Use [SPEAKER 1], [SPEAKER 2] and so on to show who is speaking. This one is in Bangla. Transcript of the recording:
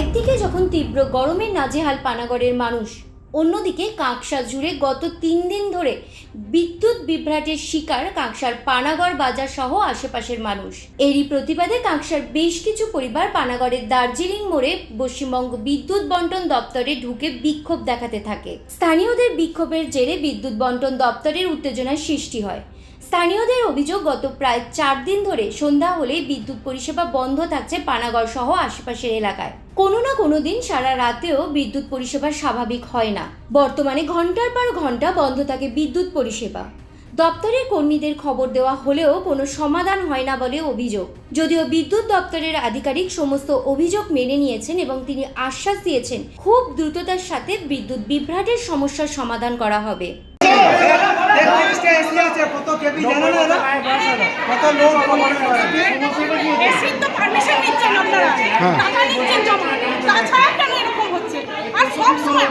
[SPEAKER 1] একদিকে যখন তীব্র গরমের নাজেহাল পানাগড়ের মানুষ, অন্যদিকে কাঁকসা জুড়ে গত তিন দিন ধরে বিদ্যুৎ বিভ্রাটের শিকার কাঁকসার পানাগড় বাজার সহ আশেপাশের মানুষ। এরই প্রতিবাদে কাঁকসার বেশ কিছু পরিবার পানাগড়ের দার্জিলিং মোড়ে পশ্চিমবঙ্গ বিদ্যুৎ বন্টন দপ্তরে ঢুকে বিক্ষোভ দেখাতে থাকে। স্থানীয়দের বিক্ষোভের জেরে বিদ্যুৎ বন্টন দপ্তরের উত্তেজনার সৃষ্টি হয়। স্থানীয়দের অভিযোগ, গত প্রায় চার দিন ধরে সন্ধ্যা হলে বিদ্যুৎ পরিষেবা বন্ধ থাকছে পানাগড় সহ আশেপাশের এলাকায়। কোনো না কোনো দিন সারা রাতেও বিদ্যুৎ পরিষেবা স্বাভাবিক হয় না। বর্তমানে ঘণ্টার পর ঘণ্টা বন্ধ থাকে বিদ্যুৎ পরিষেবা। দপ্তরের কর্মীদের খবর দেওয়া হলেও কোনো সমাধান হয় না বলে অভিযোগ। যদিও বিদ্যুৎ দপ্তরের আধিকারিক সমস্ত অভিযোগ মেনে নিয়েছেন এবং তিনি আশ্বাস দিয়েছেন খুব দ্রুততার সাথে বিদ্যুৎ বিভ্রাটের সমস্যার সমাধান করা হবে।
[SPEAKER 2] এসি আছে কত